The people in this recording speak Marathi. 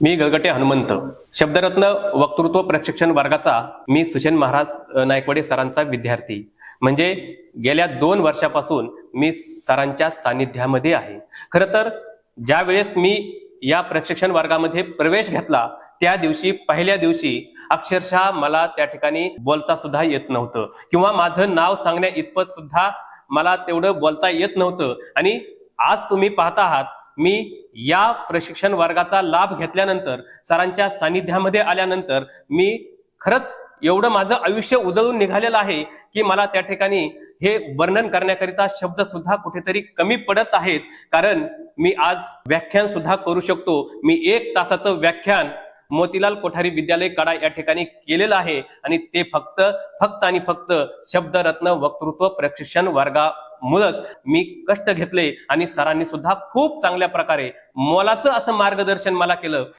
मी गलगटे हनुमंत. शब्दरत्न वक्तृत्व प्रशिक्षण वर्गाचा मी सुशेन महाराज नायकवडे सरांचा विद्यार्थी. म्हणजे गेल्या दोन वर्षापासून मी सरांच्या सानिध्यामध्ये आहे. खरं तर ज्यावेळेस मी या प्रशिक्षण वर्गामध्ये प्रवेश घेतला त्या दिवशी पहिल्या दिवशी अक्षरशः मला त्या ठिकाणी बोलता सुद्धा येत नव्हतं. किंवा माझं नाव सांगण्या इतपत सुद्धा मला तेवढं बोलता येत नव्हतं. आणि आज तुम्ही पाहत आहात मी या प्रशिक्षण वर्गाचा लाभ घेतल्यानंतर सरांच्या सानिध्यामध्ये आल्यानंतर मी खरंच एवढं माझं आयुष्य उजळून निघालेलं आहे की मला त्या ठिकाणी हे वर्णन करण्याकरिता शब्द सुद्धा कुठेतरी कमी पडत आहेत. कारण मी आज व्याख्यान सुद्धा करू शकतो. मी एक तासाचं व्याख्यान मोतीलाल कोठारी विद्यालय कडा या ठिकाणी केलेलं आहे. आणि ते फक्त फक्त आणि फक्त शब्दरत्न वक्तृत्व प्रशिक्षण वर्गा मुळच मी कष्ट घेतले आणि सरांनी सुद्धा खूप चांगल्या प्रकारे मोलाचं असं मार्गदर्शन मला केलं.